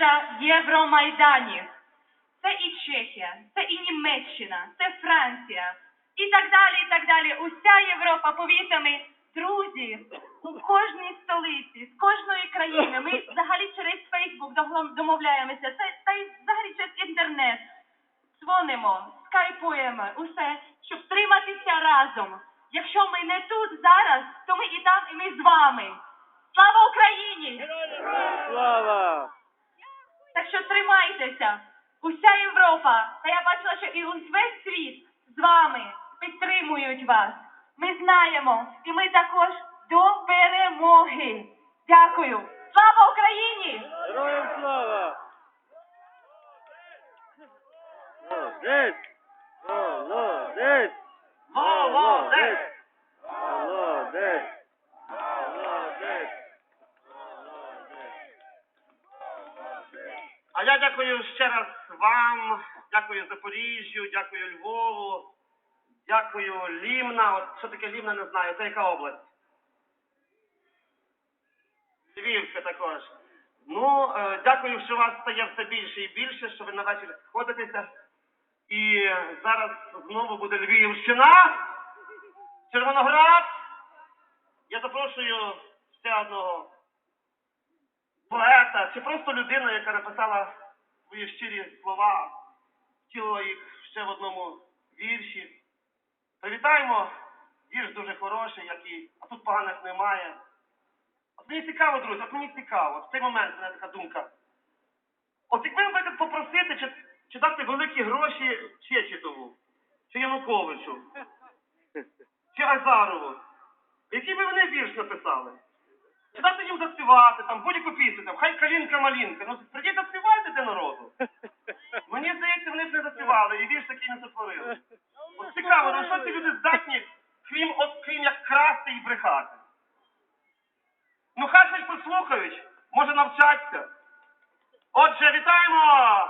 мережа Євромайданів. Це і Чехія, це і Німеччина, це Франція. І так далі, і так далі. Уся Європа, повірте ми, друзі, у кожній столиці, з кожної країни. Ми взагалі через Фейсбук домовляємося. Це та й взагалі через інтернет. Дзвонимо, скайпуємо, усе, щоб триматися разом. Якщо ми не тут зараз, то ми і там, і ми з вами. Слава Україні! Слава! Так що тримайтеся. Уся Європа, та я бачила, що і весь світ з вами підтримують вас. Ми знаємо, і ми також до перемоги. Дякую. Слава Україні! Героям слава! Молодець! Молодець! Молодець! Молодець! А я дякую ще раз вам, дякую Запоріжжю, дякую Львову, дякую Лімна. От що таке Лімна, не знаю. Це яка область? Львівська також. Ну, е, дякую, що вас стає все більше і більше, що ви на вечір сходитеся. І зараз знову буде Львівщина, Червоноград. Я запрошую ще одного поета чи просто людина, яка написала свої щирі слова, втілила їх ще в одному вірші. Привітаємо, вірш дуже хороший, як і, а тут поганих немає. От мені цікаво, друзі, от мені цікаво, в цей момент мене така думка. От якби, наприклад, попросити, чи, чи дати великі гроші Чечетову, чи Януковичу, чи Азарову, який би вони вірш написали? Чи дати їм заспівати, там, будь-яку пісню, там, хай калінка-малінка. Ну, прийдіть заспівайте для народу. Мені здається, вони б не заспівали, і вірш такий не сотворили. От цікаво, на що ці люди здатні, крім, от, крім як красти і брехати? Ну, хай щось послухають, може навчаться. Отже, вітаємо